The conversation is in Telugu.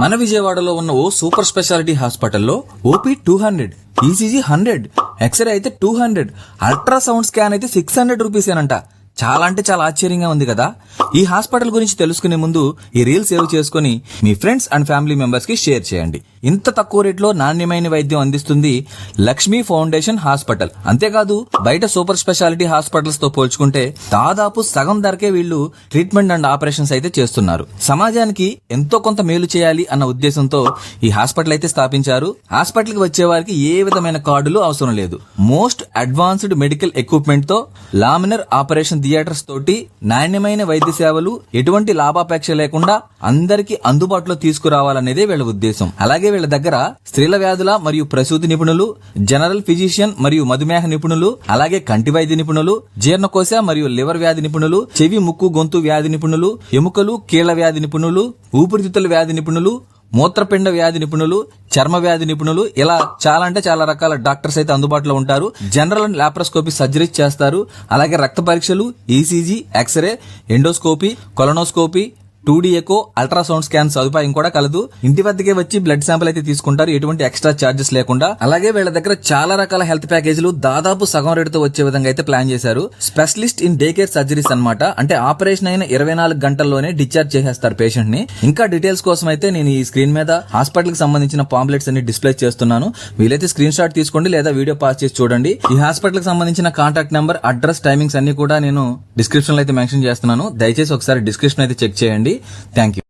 మన విజయవాడలో ఉన్న ఓ సూపర్ స్పెషాలిటీ హాస్పిటల్లో OP two hundred ECG hundred X ray అయితే టూ హండ్రెడ్ అల్ట్రాసౌండ్ స్కాన్ అయితే సిక్స్ హండ్రెడ్ రూపీసేనంట. చాలా అంటే చాలా ఆశ్చర్యంగా ఉంది కదా? ఈ హాస్పిటల్ గురించి తెలుసుకునే ముందు ఈ రీల్ సేవ్ చేసుకుని మీ ఫ్రెండ్స్ అండ్ ఫ్యామిలీ మెంబర్స్కి షేర్ చేయండి. ఇంత తక్కువ రేట్లో నాణ్యమైన వైద్యం అందిస్తుంది లక్ష్మీ ఫౌండేషన్ హాస్పిటల్. అంతేకాదు బయట సూపర్ స్పెషాలిటీ హాస్పిటల్స్తో పోల్చుకుంటే దాదాపు సగం ధరకే వీళ్ళు ట్రీట్మెంట్ అండ్ ఆపరేషన్స్ అయితే చేస్తున్నారు. సమాజానికి ఎంతో కొంత మేలు చేయాలి అన్న ఉద్దేశంతో ఈ హాస్పిటల్ అయితే స్థాపించారు. హాస్పిటల్కి వచ్చే వారికి ఏ విధమైన కార్డులు అవసరం లేదు. మోస్ట్ అడ్వాన్స్డ్ మెడికల్ ఎక్విప్మెంట్తో లామినర్ ఆపరేషన్ థియేటర్స్ తోటి నాణ్యమైన వైద్య సేవలు ఎటువంటి లాభాపేక్ష లేకుండా అందరికీ అందుబాటులో తీసుకురావాలనేదే వీళ్ళ ఉద్దేశం. అలాగే వీళ్ళ దగ్గర స్త్రీల వ్యాధుల మరియు ప్రసూతి నిపుణులు జనరల్ ఫిజిషియన్ మరియు మధుమేహ నిపుణులు అలాగే కంటి వైద్య నిపుణులు జీర్ణకోశ మరియు లివర్ వ్యాధి నిపుణులు చెవి ముక్కు గొంతు వ్యాధి నిపుణులు ఎముకలు కీళ్ళ వ్యాధి నిపుణులు ఊపిరితిత్తుల వ్యాధి నిపుణులు మూత్రపిండ వ్యాధి నిపుణులు చర్మ వ్యాధి నిపుణులు ఇలా చాలా అంటే చాలా రకాల డాక్టర్స్ అయితే అందుబాటులో ఉంటారు. జనరల్ అండ్ లాప్రోస్కోపీ సర్జరీస్ చేస్తారు. అలాగే రక్త పరీక్షలు ECG X ray endoscopy colonoscopy two D echo ultrasound scan సదుపాయం కూడా కలదు. ఇంటి వద్దకే వచ్చి బ్లడ్ శాంపిల్ అయితే తీసుకుంటారు. ఎటువంటి ఎక్స్ట్రా చార్జెస్ లేకుండా. అలాగే వీళ్ళ దగ్గర చాలా రకాల హెల్త్ ప్యాకేజీలు దాదాపు సగం రేటుతో వచ్చే విధంగా అయితే ప్లాన్ చేశారు. Specialist in day care surgeries అన్నమాట. అంటే ఆపరేషన్ అయిన ఇరవై నాలుగు గంటల్లోనే డిశ్చార్జ్ చేసేస్తారు పేషెంట్ని. ఇంకా డీటెయిల్స్ కోసం అయితే నేను ఈ స్క్రీన్ మీద హాస్పిటల్కి సంబంధించిన పాంప్లెట్స్ అన్ని డిస్ప్లే చేస్తున్నాను. వీలైతే స్క్రీన్ షాట్ తీసుకోండి లేదా వీడియో పాస్ చేసి చూడండి. ఈ హాస్పిటల్కి సంబంధించిన కాంటాక్ట్ నెంబర్ అడ్రస్ టైమింగ్స్ అన్ని కూడా నేను డిస్క్రిప్షన్లో అయితే మెన్షన్ చేస్తున్నాను. దయచేసి ఒకసారి డిస్క్రిప్షన్ అయితే చెక్ చేయండి. Thank you